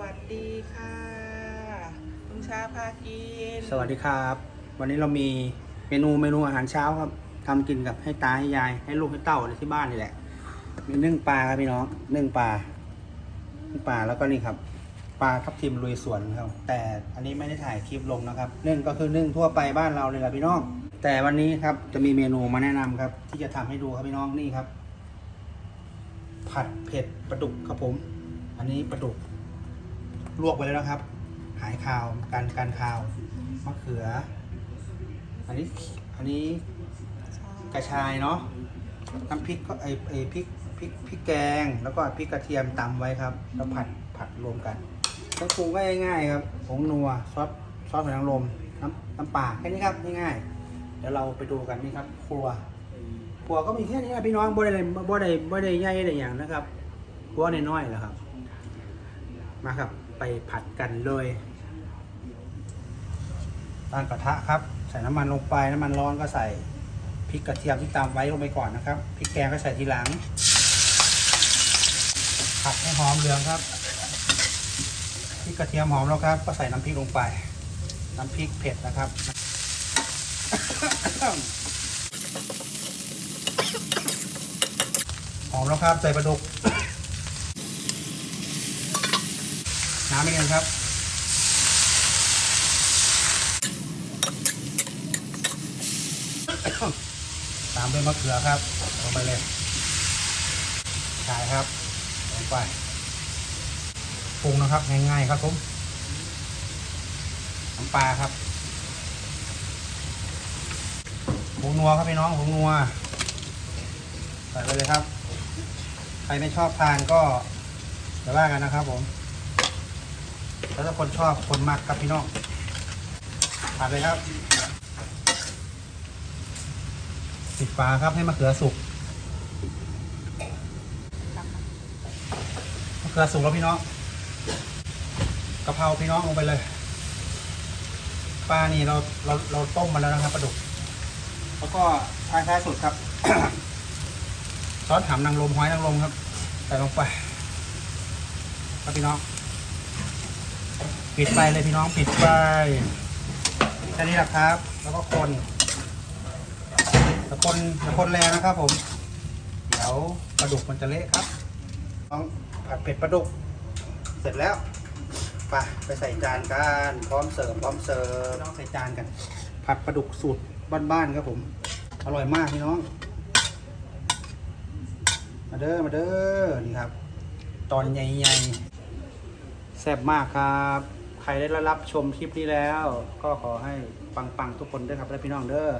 วัสดีค่ะลุงชาพากิน สวัสดีครับ วันนี้เรามีเมนูเมนูอาหารเช้าครับทำกินกับให้ตาให้ยาย ให้ลูกให้เต้าในที่บ้านนี่แหละ มีนึ่งปลาครับพี่น้องนึ่งปลานึ่งปลาแล้วก็นี่ครับ ปลาทับทิมลุยสวนครับ แต่อันนี้ไม่ได้ถ่ายคลิปลงนะครับนึ่งก็คือนึ่งทั่วไปบ้านเราเลยแหละพี่น้อง แต่วันนี้ครับจะมีเมนูมาแนะนำครับ ที่จะทำให้ดูครับพี่น้องนี่ครับ ผัดเผ็ดปลาดุกครับผม อันนี้ปลาดุก ลวกไปแล้วนะครับ หายคาวกันกันคาวมะเขือ อันนี้อันนี้กระชายเนาะน้ำพริกก็ไอไอพริกพริกพริกแกง แล้วก็พริกกระเทียมตำไว้ครับ แล้วผัดผัดรวมกันเครื่องปรุงก็ง่ายๆครับผงนัวซอสซอสหอยนางรมน้ำน้ำปลาแค่นี้ครับง่ายๆเดี๋ยวเราไปดูกันนี่ครับ ครัว ครัวก็มีแค่นี้นะพี่น้องบ่ได้บ่ได้บ่ได้ใหญ่ได้อย่างนะครับครัวน้อยๆแหละครับ มาครับ ไปผัดกันเลยตั้งกระทะครับ ใส่น้ำมันลงไปน้ำมันร้อนก็ใส่พริกกระเทียมที่ตามไว้ลงไปก่อนนะครับพริกแกงก็ใส่ทีหลัง ผัดให้หอมเหลืองครับพริกกระเทียมหอมแล้วครับ ก็ใส่น้ำพริกลงไป น้ำพริกเผ็ดนะครับหอมแล้วครับใส่ปลาดุก น้ำไม่เงินครับ ตามด้วยมะเขือครับลงไปเลยชายครับลงไปปรุงนะครับง่ายๆครับผมน้ำปลาครับผงนัวครับพี่น้องผงนัวใส่ไปเลยครับ ใครไม่ชอบทานก็อย่ว่ากันนะครับผม แล้วถ้าคนชอบคนมักครับพี่น้องผัดเลยครับปิดฝาครับให้มะเขือสุกมะเขือสุกแล้วพี่น้องกะเพราพี่น้องลงไปเลยปลานี่เราเราเราต้มมาแล้วนะครับปลาดุก แล้วก็ท้ายท้ายสุดครับ ซอสหำนางรมหอยนางรมครับ ใส่ลงไปครับพี่น้อง ปิดไฟเลยพี่น้องปิดไฟแค่นี้แหละครับ แล้วก็คนแต่คนแต่คนแรงนะครับ ผม เดี๋ยวปลาดุกมันจะเละครับน้องผัดเผ็ดปลาดุก เสร็จแล้วไปไปใส่จานกันพร้อมเสิร์ฟพร้อมเสิร์ฟน้องใส่จานกัน ผัดปลาดุกสูตรบ้านๆครับผม อร่อยมากพี่น้อง มาเด้อมาเด้อนี่ครับ ตอนใหญ่ๆแซ่บมากครับ ครได้รับชมคลิปนี้แล้ว ก็ขอให้ปังๆทุกคนด้วยครับและพี่น้องเด้อ